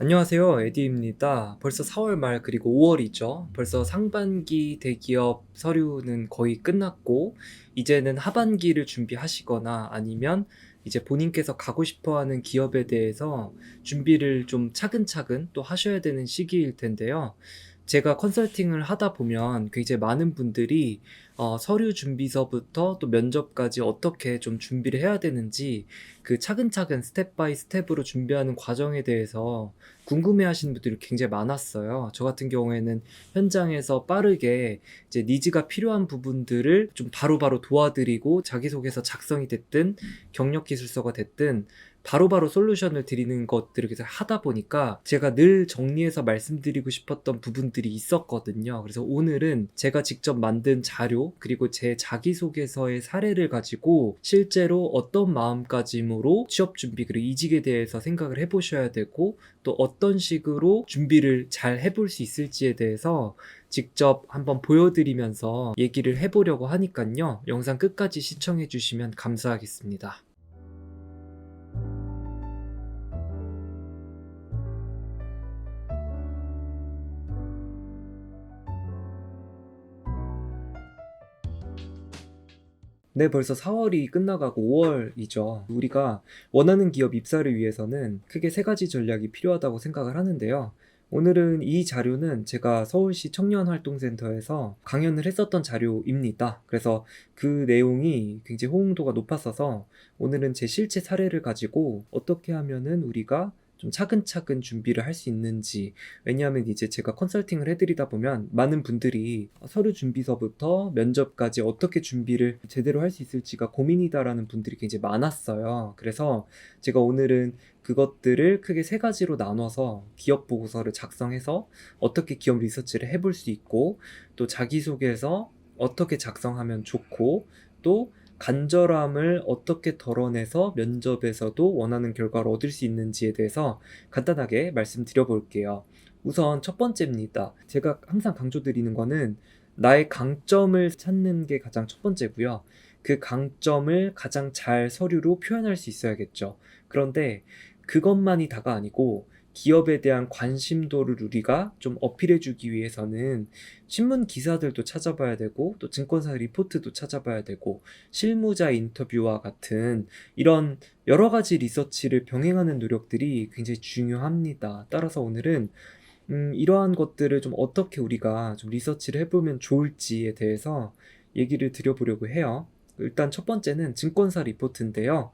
안녕하세요. 에디입니다. 벌써 4월 말 그리고 5월이죠. 벌써 상반기 대기업 서류는 거의 끝났고, 이제는 하반기를 준비하시거나 아니면 이제 본인께서 가고 싶어 하는 기업에 대해서 준비를 좀 차근차근 또 하셔야 되는 시기일 텐데요. 제가 컨설팅을 하다 보면 굉장히 많은 분들이 어, 서류 준비서부터 또 면접까지 어떻게 좀 준비를 해야 되는지 그 차근차근 스텝 바이 스텝으로 준비하는 과정에 대해서 궁금해 하시는 분들이 굉장히 많았어요. 저 같은 경우에는 현장에서 빠르게 이제 니즈가 필요한 부분들을 좀 바로바로 도와드리고 자기소개서 작성이 됐든 경력 기술서가 됐든 바로바로 솔루션을 드리는 것들을 계속 하다 보니까 제가 늘 정리해서 말씀드리고 싶었던 부분들이 있었거든요. 그래서 오늘은 제가 직접 만든 자료 그리고 제 자기소개서의 사례를 가지고 실제로 어떤 마음가짐으로 취업 준비 그리고 이직에 대해서 생각을 해보셔야 되고 또 어떤 식으로 준비를 잘 해볼 수 있을지에 대해서 직접 한번 보여드리면서 얘기를 해보려고 하니깐요. 영상 끝까지 시청해 주시면 감사하겠습니다. 네, 벌써 4월이 끝나가고 5월이죠. 우리가 원하는 기업 입사를 위해서는 크게 세 가지 전략이 필요하다고 생각을 하는데요. 오늘은 이 자료는 제가 서울시 청년활동센터에서 강연을 했었던 자료입니다. 그래서 그 내용이 굉장히 호응도가 높았어서 오늘은 제 실제 사례를 가지고 어떻게 하면은 우리가 좀 차근차근 준비를 할 수 있는지 왜냐하면 이제 제가 컨설팅을 해드리다 보면 많은 분들이 서류 준비서부터 면접까지 어떻게 준비를 제대로 할 수 있을지가 고민이다라는 분들이 굉장히 많았어요. 그래서 제가 오늘은 그것들을 크게 세 가지로 나눠서 기업 보고서를 작성해서 어떻게 기업 리서치를 해볼 수 있고 또 자기소개서 어떻게 작성하면 좋고 또 간절함을 어떻게 덜어내서 면접에서도 원하는 결과를 얻을 수 있는지에 대해서 간단하게 말씀드려 볼게요. 우선 첫 번째입니다. 제가 항상 강조드리는 거는 나의 강점을 찾는 게 가장 첫 번째고요. 그 강점을 가장 잘 서류로 표현할 수 있어야겠죠. 그런데 그것만이 다가 아니고 기업에 대한 관심도를 우리가 좀 어필해주기 위해서는 신문 기사들도 찾아봐야 되고 또 증권사 리포트도 찾아봐야 되고 실무자 인터뷰와 같은 이런 여러 가지 리서치를 병행하는 노력들이 굉장히 중요합니다. 따라서 오늘은 음, 이러한 것들을 좀 어떻게 우리가 좀 리서치를 해보면 좋을지에 대해서 얘기를 드려보려고 해요. 일단 첫 번째는 증권사 리포트인데요.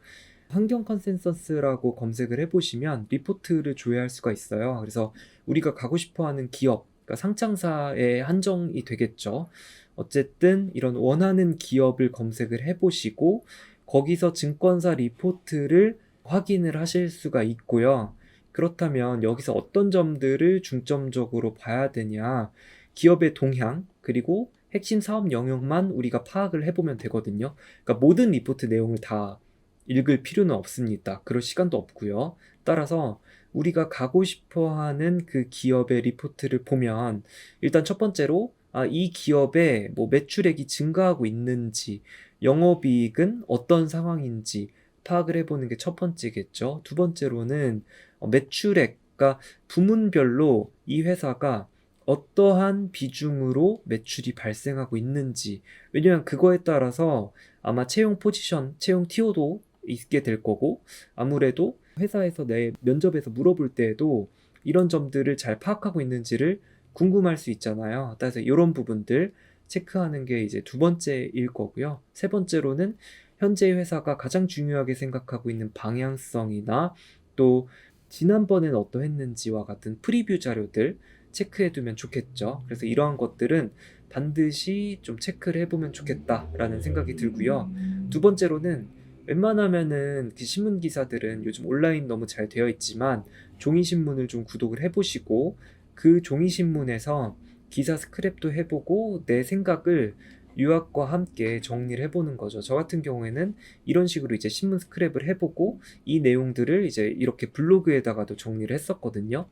환경 컨센서스라고 검색을 해보시면 리포트를 조회할 수가 있어요. 그래서 우리가 가고 싶어 하는 기업, 그러니까 상장사에 한정이 되겠죠. 어쨌든 이런 원하는 기업을 검색을 해보시고 거기서 증권사 리포트를 확인을 하실 수가 있고요. 그렇다면 여기서 어떤 점들을 중점적으로 봐야 되냐. 기업의 동향, 그리고 핵심 사업 영역만 우리가 파악을 해보면 되거든요. 그러니까 모든 리포트 내용을 다 읽을 필요는 없습니다. 그럴 시간도 없고요. 따라서 우리가 가고 싶어 하는 그 기업의 리포트를 보면 일단 첫 번째로 아, 이 기업의 뭐 매출액이 증가하고 있는지 영업이익은 어떤 상황인지 파악을 해보는 게 첫 번째겠죠. 두 번째로는 어, 매출액, 그러니까 부문별로 이 회사가 어떠한 비중으로 매출이 발생하고 있는지 왜냐면 그거에 따라서 아마 채용 포지션, 채용 티오도 있게 될 거고 아무래도 회사에서 내 면접에서 물어볼 때에도 이런 점들을 잘 파악하고 있는지를 궁금할 수 있잖아요. 따라서 이런 부분들 체크하는 게 이제 두 번째일 거고요. 세 번째로는 현재 회사가 가장 중요하게 생각하고 있는 방향성이나 또 지난번엔 어떠했는지와 같은 프리뷰 자료들 체크해두면 좋겠죠. 그래서 이러한 것들은 반드시 좀 체크를 해보면 좋겠다라는 생각이 들고요. 두 번째로는 웬만하면은 그 신문 기사들은 요즘 온라인 너무 잘 되어 있지만 종이 신문을 좀 구독을 해보시고 그 종이 신문에서 기사 스크랩도 해보고 내 생각을 유학과 함께 정리를 해보는 거죠. 저 같은 경우에는 이런 식으로 이제 신문 스크랩을 해보고 이 내용들을 이제 이렇게 블로그에다가도 정리를 했었거든요.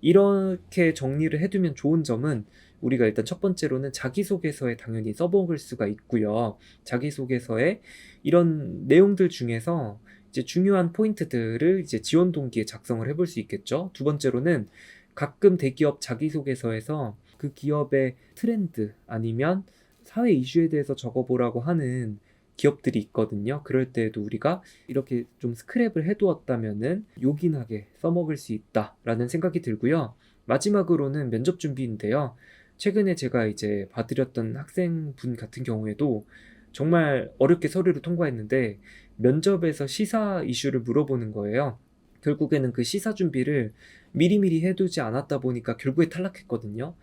이렇게 정리를 해두면 좋은 점은 우리가 일단 첫 번째로는 자기소개서에 당연히 써먹을 수가 있고요. 자기소개서에 이런 내용들 중에서 이제 중요한 포인트들을 이제 지원 동기에 작성을 해볼 수 있겠죠. 두 번째로는 가끔 대기업 자기소개서에서 그 기업의 트렌드 아니면 사회 이슈에 대해서 적어보라고 하는 기업들이 있거든요. 그럴 때에도 우리가 이렇게 좀 스크랩을 해두었다면은 요긴하게 써먹을 수 있다라는 생각이 들고요. 마지막으로는 면접 준비인데요. 최근에 제가 이제 봐드렸던 학생분 같은 경우에도 정말 어렵게 서류를 통과했는데 면접에서 시사 이슈를 물어보는 거예요. 결국에는 그 시사 준비를 미리미리 해두지 않았다 보니까 결국에 탈락했거든요.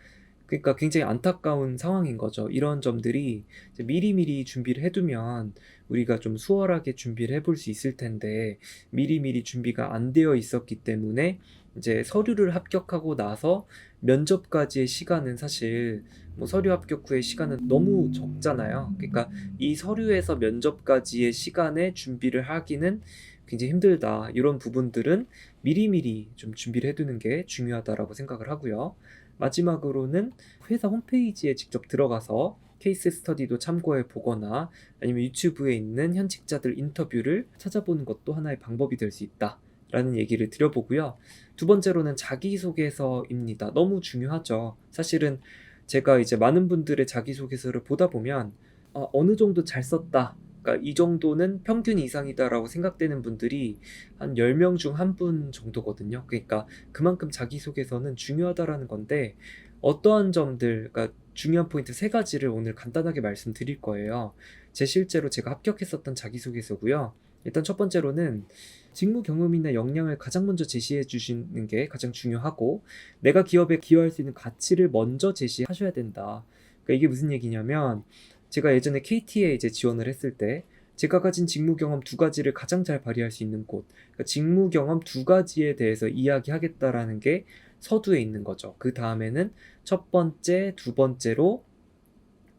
그러니까 굉장히 안타까운 상황인 거죠. 이런 점들이 미리미리 준비를 해두면 우리가 좀 수월하게 준비를 해볼 수 있을 텐데 미리미리 준비가 안 되어 있었기 때문에 이제 서류를 합격하고 나서 면접까지의 시간은 사실 뭐 서류 합격 후의 시간은 너무 적잖아요. 그러니까 이 서류에서 면접까지의 시간에 준비를 하기는 굉장히 힘들다. 이런 부분들은 미리미리 좀 준비를 해두는 게 중요하다라고 생각을 하고요. 마지막으로는 회사 홈페이지에 직접 들어가서 케이스 스터디도 참고해 보거나 아니면 유튜브에 있는 현직자들 인터뷰를 찾아보는 것도 하나의 방법이 될 수 있다. 라는 얘기를 드려보고요. 두 번째로는 자기소개서입니다. 너무 중요하죠. 사실은 제가 이제 많은 분들의 자기소개서를 보다 보면 어, 어느 정도 잘 썼다. 그러니까 이 정도는 평균 이상이다라고 생각되는 분들이 한 10명 중 한 분 정도거든요. 그러니까 그만큼 자기소개서는 중요하다라는 건데 어떠한 점들, 그러니까 중요한 포인트 세 가지를 오늘 간단하게 말씀드릴 거예요. 제 실제로 제가 합격했었던 자기소개서고요. 일단 첫 번째로는 직무 경험이나 역량을 가장 먼저 제시해 주시는 게 가장 중요하고 내가 기업에 기여할 수 있는 가치를 먼저 제시하셔야 된다. 그러니까 이게 무슨 얘기냐면 제가 예전에 KT에 이제 지원을 했을 때 제가 가진 직무 경험 두 가지를 가장 잘 발휘할 수 있는 곳, 그러니까 직무 경험 두 가지에 대해서 이야기하겠다라는 게 서두에 있는 거죠. 그 다음에는 첫 번째, 두 번째로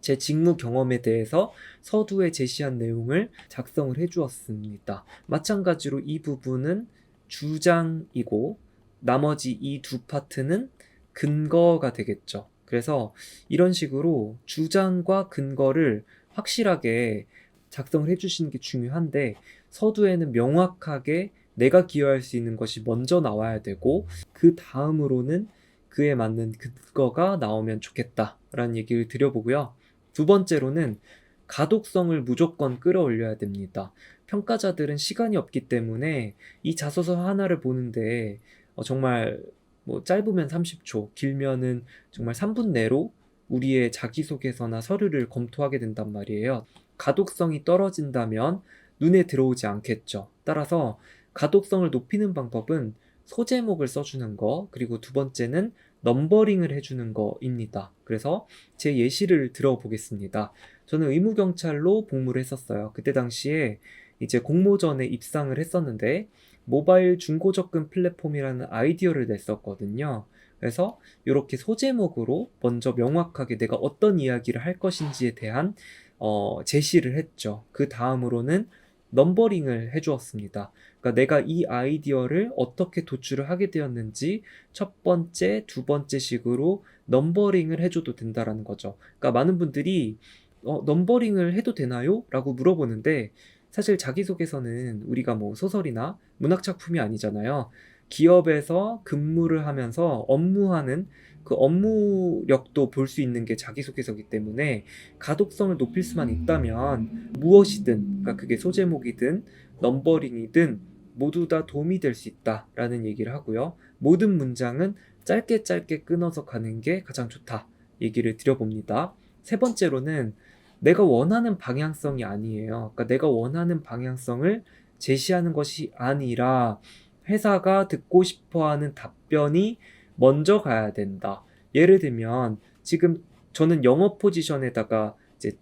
제 직무 경험에 대해서 서두에 제시한 내용을 작성을 해 주었습니다. 마찬가지로 이 부분은 주장이고 나머지 이 두 파트는 근거가 되겠죠. 그래서 이런 식으로 주장과 근거를 확실하게 작성을 해 주시는 게 중요한데 서두에는 명확하게 내가 기여할 수 있는 것이 먼저 나와야 되고 그 다음으로는 그에 맞는 근거가 나오면 좋겠다라는 얘기를 드려보고요. 두 번째로는 가독성을 무조건 끌어올려야 됩니다. 평가자들은 시간이 없기 때문에 이 자소서 하나를 보는데 어, 정말 뭐 짧으면 30초, 길면은 정말 3분 내로 우리의 자기소개서나 서류를 검토하게 된단 말이에요. 가독성이 떨어진다면 눈에 들어오지 않겠죠. 따라서 가독성을 높이는 방법은 소제목을 써주는 거, 그리고 두 번째는 넘버링을 해주는 거입니다. 그래서 제 예시를 들어보겠습니다. 저는 의무경찰로 복무를 했었어요. 그때 당시에 이제 공모전에 입상을 했었는데, 모바일 중고접근 플랫폼이라는 아이디어를 냈었거든요. 그래서 이렇게 소제목으로 먼저 명확하게 내가 어떤 이야기를 할 것인지에 대한 어, 제시를 했죠. 그 다음으로는 넘버링을 해주었습니다. 그러니까 내가 이 아이디어를 어떻게 도출을 하게 되었는지 첫 번째, 두 번째 식으로 넘버링을 해줘도 된다라는 거죠. 그러니까 많은 분들이 어, 넘버링을 해도 되나요? 라고 물어보는데 사실 자기소개서는 우리가 뭐 소설이나 문학작품이 아니잖아요. 기업에서 근무를 하면서 업무하는 그 업무력도 볼 수 있는 게 자기소개서이기 때문에 가독성을 높일 수만 있다면 무엇이든, 그러니까 그게 소제목이든 넘버링이든 모두 다 도움이 될 수 있다라는 얘기를 하고요. 모든 문장은 짧게 짧게 끊어서 가는 게 가장 좋다 얘기를 드려봅니다. 세 번째로는 내가 원하는 방향성이 아니에요. 그러니까 내가 원하는 방향성을 제시하는 것이 아니라 회사가 듣고 싶어 하는 답변이 먼저 가야 된다. 예를 들면 지금 저는 영업 포지션에다가 이제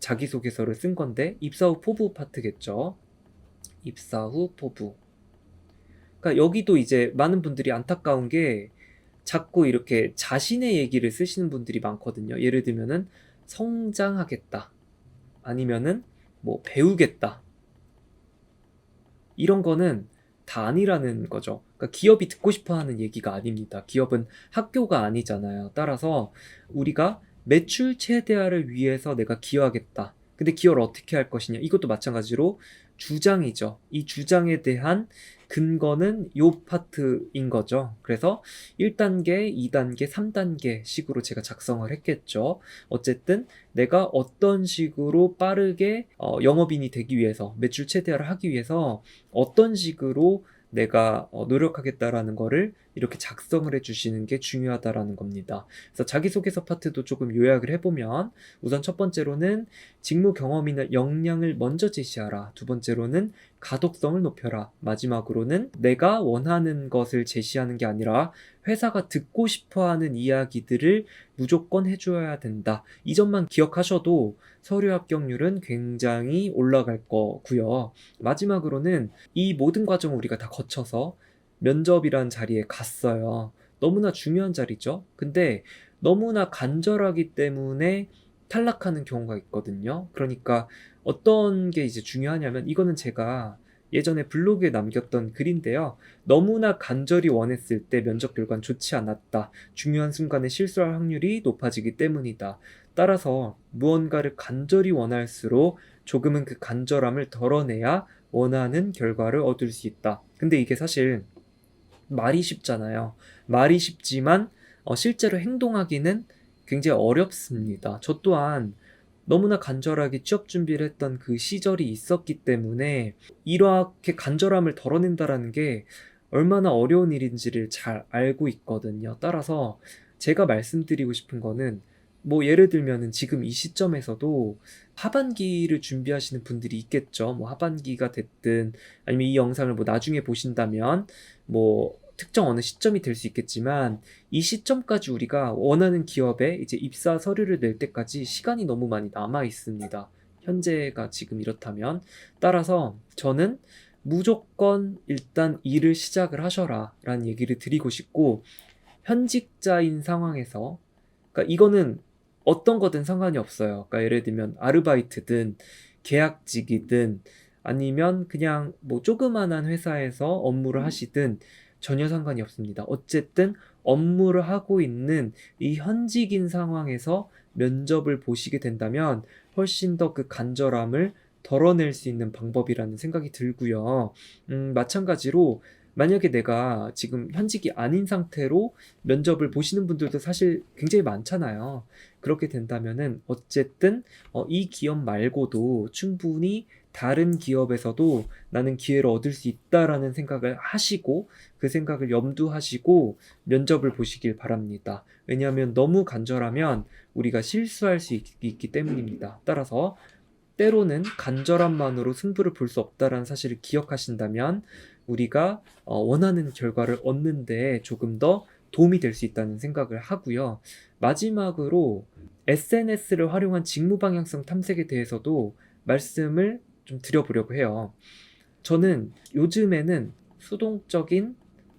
자기소개서를 쓴 건데 입사 후 포부 파트겠죠. 입사 후 포부. 그러니까 여기도 이제 많은 분들이 안타까운 게 자꾸 이렇게 자신의 얘기를 쓰시는 분들이 많거든요. 예를 들면은 성장하겠다. 아니면은 뭐 배우겠다. 이런 거는 다 아니라는 거죠. 그러니까 기업이 듣고 싶어 하는 얘기가 아닙니다. 기업은 학교가 아니잖아요. 따라서 우리가 매출 최대화를 위해서 내가 기여하겠다. 근데 기여를 어떻게 할 것이냐? 이것도 마찬가지로 주장이죠. 이 주장에 대한 근거는 요 파트인 거죠. 그래서 1단계, 2단계, 3단계 식으로 제가 작성을 했겠죠. 어쨌든 내가 어떤 식으로 빠르게 어, 영업인이 되기 위해서 매출 최대화를 하기 위해서 어떤 식으로 내가 어, 노력하겠다라는 거를 이렇게 작성을 해주시는 게 중요하다라는 겁니다. 그래서 자기소개서 파트도 조금 요약을 해보면 우선 첫 번째로는 직무 경험이나 역량을 먼저 제시하라. 두 번째로는 가독성을 높여라. 마지막으로는 내가 원하는 것을 제시하는 게 아니라 회사가 듣고 싶어 하는 이야기들을 무조건 해줘야 된다. 이 점만 기억하셔도 서류 합격률은 굉장히 올라갈 거고요. 마지막으로는 이 모든 과정을 우리가 다 거쳐서 면접이란 자리에 갔어요. 너무나 중요한 자리죠. 근데 너무나 간절하기 때문에 탈락하는 경우가 있거든요. 그러니까 어떤 게 이제 중요하냐면 이거는 제가 예전에 블로그에 남겼던 글인데요. 너무나 간절히 원했을 때 면접 결과는 좋지 않았다. 중요한 순간에 실수할 확률이 높아지기 때문이다. 따라서 무언가를 간절히 원할수록 조금은 그 간절함을 덜어내야 원하는 결과를 얻을 수 있다. 근데 이게 사실 말이 쉽잖아요. 말이 쉽지만 어, 실제로 행동하기는 굉장히 어렵습니다. 저 또한 너무나 간절하게 취업 준비를 했던 그 시절이 있었기 때문에 이렇게 간절함을 덜어낸다라는 게 얼마나 어려운 일인지를 잘 알고 있거든요. 따라서 제가 말씀드리고 싶은 거는 뭐 예를 들면은 지금 이 시점에서도 하반기를 준비하시는 분들이 있겠죠. 뭐 하반기가 됐든 아니면 이 영상을 뭐 나중에 보신다면 뭐 특정 어느 시점이 될 수 있겠지만 이 시점까지 우리가 원하는 기업에 이제 입사 서류를 낼 때까지 시간이 너무 많이 남아 있습니다. 현재가 지금 이렇다면 따라서 저는 무조건 일단 일을 시작을 하셔라 라는 얘기를 드리고 싶고 현직자인 상황에서 그러니까 이거는 어떤 거든 상관이 없어요. 그러니까 예를 들면 아르바이트든 계약직이든 아니면 그냥 뭐 조그만한 회사에서 업무를 하시든 전혀 상관이 없습니다. 어쨌든 업무를 하고 있는 이 현직인 상황에서 면접을 보시게 된다면 훨씬 더 그 간절함을 덜어낼 수 있는 방법이라는 생각이 들고요. 음, 마찬가지로 만약에 내가 지금 현직이 아닌 상태로 면접을 보시는 분들도 사실 굉장히 많잖아요. 그렇게 된다면은 어쨌든 어, 이 기업 말고도 충분히 다른 기업에서도 나는 기회를 얻을 수 있다라는 생각을 하시고 그 생각을 염두하시고 면접을 보시길 바랍니다. 왜냐하면 너무 간절하면 우리가 실수할 수 있, 기 때문입니다. 따라서 때로는 간절함만으로 승부를 볼 수 없다라는 사실을 기억하신다면 우리가 어, 원하는 결과를 얻는데 조금 더 도움이 될 수 있다는 생각을 하고요. 마지막으로 SNS를 활용한 직무 방향성 탐색에 대해서도 말씀을 좀 드려보려고 해요. 저는 요즘에는 수동적인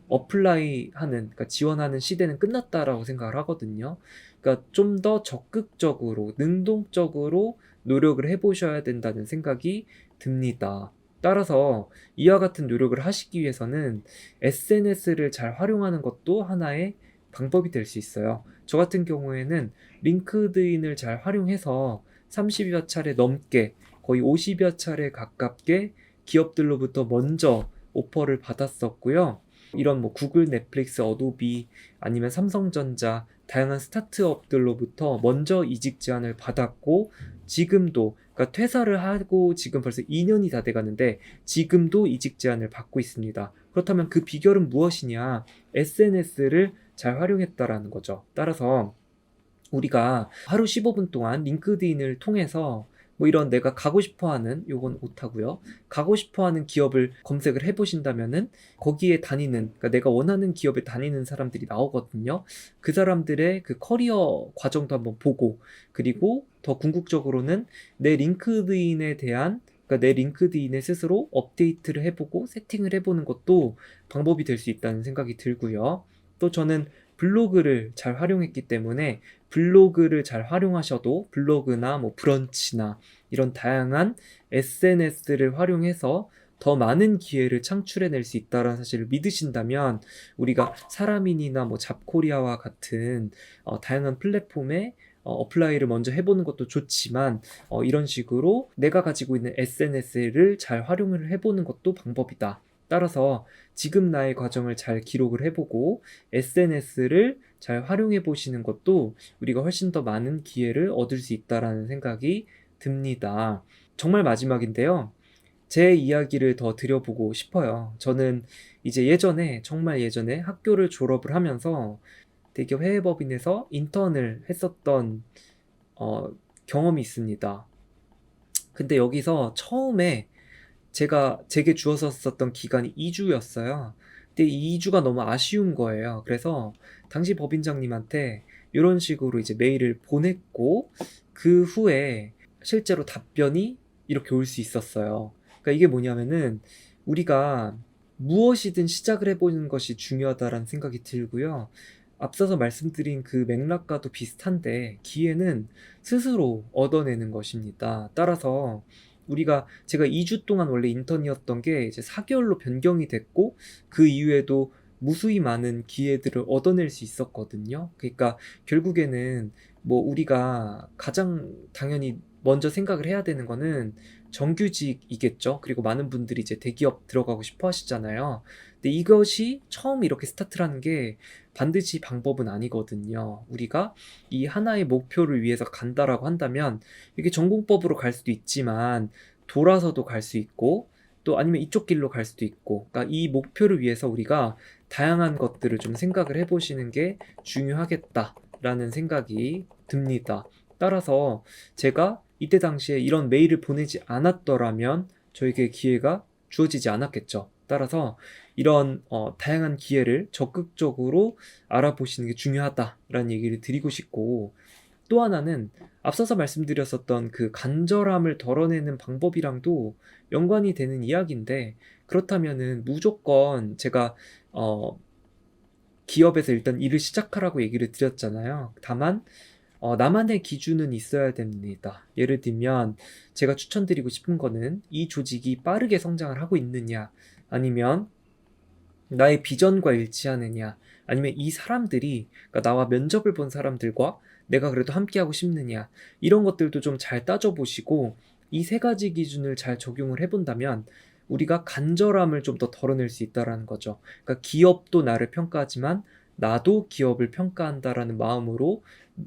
어플라이 하는, 그러니까 지원하는 시대는 끝났다라고 생각을 하거든요. 그러니까 좀 더 적극적으로, 능동적으로 노력을 해보셔야 된다는 생각이 듭니다. 따라서 이와 같은 노력을 하시기 위해서는 SNS를 잘 활용하는 것도 하나의 방법이 될 수 있어요. 저 같은 경우에는 링크드인을 잘 활용해서 30여 차례 넘게 거의 50여 차례 가깝게 기업들로부터 먼저 오퍼를 받았었고요. 이런 뭐 구글, 넷플릭스, 어도비 아니면 삼성전자 다양한 스타트업들로부터 먼저 이직 제안을 받았고 지금도 그러니까 퇴사를 하고 지금 벌써 2년이 다 돼가는데 지금도 이직 제안을 받고 있습니다. 그렇다면 그 비결은 무엇이냐? SNS를 잘 활용했다라는 거죠. 따라서 우리가 하루 15분 동안 링크드인을 통해서 뭐 이런 내가 가고 싶어 하는 요건 오타고요. 가고 싶어 하는 기업을 검색을 해 보신다면은 거기에 다니는 그러니까 내가 원하는 기업에 다니는 사람들이 나오거든요. 그 사람들의 그 커리어 과정도 한번 보고 그리고 더 궁극적으로는 내 링크드인에 대한 그러니까 내 링크드인에 스스로 업데이트를 해보고 세팅을 해보는 것도 방법이 될 수 있다는 생각이 들고요. 또 저는 블로그를 잘 활용했기 때문에 블로그를 잘 활용하셔도 블로그나 뭐 브런치나 이런 다양한 SNS를 활용해서 더 많은 기회를 창출해낼 수 있다는 사실을 믿으신다면 우리가 사람인이나 뭐 잡코리아와 같은 어, 다양한 플랫폼에 어, 플라이를 먼저 해보는 것도 좋지만 어, 이런 식으로 내가 가지고 있는 SNS를 잘 활용을 해보는 것도 방법이다. 따라서 지금 나의 과정을 잘 기록을 해보고 SNS를 잘 활용해 보시는 것도 우리가 훨씬 더 많은 기회를 얻을 수 있다라는 생각이 듭니다. 정말 마지막인데요. 제 이야기를 더 드려보고 싶어요. 저는 이제 예전에, 정말 예전에 학교를 졸업을 하면서 대기업 해외법인에서 인턴을 했었던 어, 경험이 있습니다. 근데 여기서 처음에 제가 제게 주었었던 기간이 2주였어요. 근데 이 2주가 너무 아쉬운 거예요. 그래서 당시 법인장님한테 이런 식으로 이제 메일을 보냈고 그 후에 실제로 답변이 이렇게 올 수 있었어요. 그러니까 이게 뭐냐면은 우리가 무엇이든 시작을 해보는 것이 중요하다라는 생각이 들고요. 앞서서 말씀드린 그 맥락과도 비슷한데 기회는 스스로 얻어내는 것입니다. 따라서 우리가 제가 2주 동안 원래 인턴이었던 게 이제 4개월로 변경이 됐고 그 이후에도 무수히 많은 기회들을 얻어낼 수 있었거든요. 그러니까 결국에는 뭐 우리가 가장 당연히 먼저 생각을 해야 되는 거는 정규직이겠죠. 그리고 많은 분들이 이제 대기업 들어가고 싶어 하시잖아요. 근데 이것이 처음 이렇게 스타트라는 게 반드시 방법은 아니거든요. 우리가 이 하나의 목표를 위해서 간다라고 한다면 이게 전공법으로 갈 수도 있지만 돌아서도 갈 수 있고 또 아니면 이쪽 길로 갈 수도 있고 그러니까 이 목표를 위해서 우리가 다양한 것들을 좀 생각을 해보시는 게 중요하겠다라는 생각이 듭니다. 따라서 제가 이때 당시에 이런 메일을 보내지 않았더라면 저에게 기회가 주어지지 않았겠죠. 따라서 이런 어, 다양한 기회를 적극적으로 알아보시는 게 중요하다라는 얘기를 드리고 싶고 또 하나는 앞서서 말씀드렸었던 그 간절함을 덜어내는 방법이랑도 연관이 되는 이야기인데 그렇다면은 무조건 제가 어, 기업에서 일단 일을 시작하라고 얘기를 드렸잖아요. 다만 어, 나만의 기준은 있어야 됩니다. 예를 들면 제가 추천드리고 싶은 거는 이 조직이 빠르게 성장을 하고 있느냐 아니면 나의 비전과 일치하느냐 아니면 이 사람들이 그러니까 나와 면접을 본 사람들과 내가 그래도 함께 하고 싶느냐 이런 것들도 좀 잘 따져보시고 이 세 가지 기준을 잘 적용을 해본다면 우리가 간절함을 좀 더 덜어낼 수 있다라는 거죠. 그러니까 기업도 나를 평가하지만 나도 기업을 평가한다라는 마음으로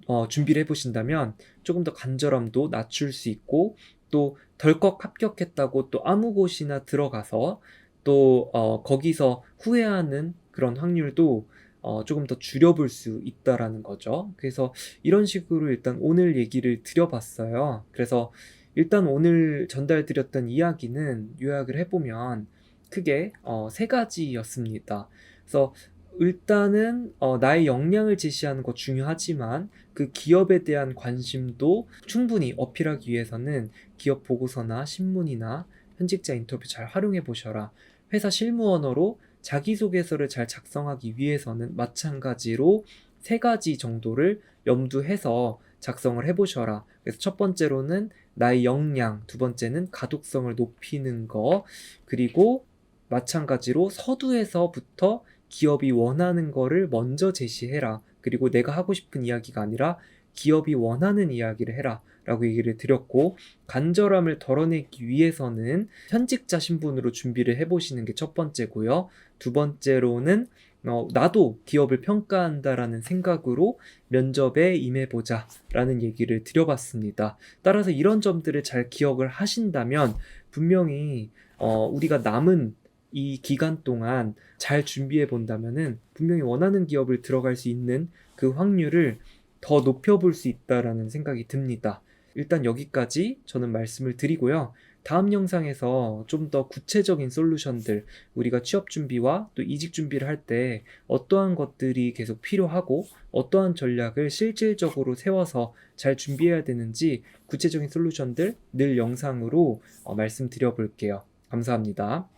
어, 준비를 해보신다면 조금 더 간절함도 낮출 수 있고 또 덜컥 합격했다고 또 아무 곳이나 들어가서 또 어, 거기서 후회하는 그런 확률도 어, 조금 더 줄여볼 수 있다라는 거죠. 그래서 이런 식으로 일단 오늘 얘기를 드려봤어요. 그래서 일단 오늘 전달드렸던 이야기는 요약을 해보면 크게 어, 세 가지였습니다. 그래서 일단은 어, 나의 역량을 제시하는 것 중요하지만 그 기업에 대한 관심도 충분히 어필하기 위해서는 기업 보고서나 신문이나 현직자 인터뷰 잘 활용해 보셔라. 회사 실무 언어로 자기소개서를 잘 작성하기 위해서는 마찬가지로 세 가지 정도를 염두해서 작성을 해보셔라. 그래서 첫 번째로는 나의 역량, 두 번째는 가독성을 높이는 거, 그리고 마찬가지로 서두에서부터 기업이 원하는 거를 먼저 제시해라. 그리고 내가 하고 싶은 이야기가 아니라 기업이 원하는 이야기를 해라. 라고 얘기를 드렸고, 간절함을 덜어내기 위해서는 현직자 신분으로 준비를 해보시는 게 첫 번째고요. 두 번째로는 어, 나도 기업을 평가한다라는 생각으로 면접에 임해보자 라는 얘기를 드려봤습니다. 따라서 이런 점들을 잘 기억을 하신다면 분명히 어, 우리가 남은 이 기간 동안 잘 준비해 본다면은 분명히 원하는 기업을 들어갈 수 있는 그 확률을 더 높여볼 수 있다라는 생각이 듭니다. 일단 여기까지 저는 말씀을 드리고요. 다음 영상에서 좀 더 구체적인 솔루션들, 우리가 취업 준비와 또 이직 준비를 할 때 어떠한 것들이 계속 필요하고 어떠한 전략을 실질적으로 세워서 잘 준비해야 되는지 구체적인 솔루션들 늘 영상으로 어, 말씀드려 볼게요. 감사합니다.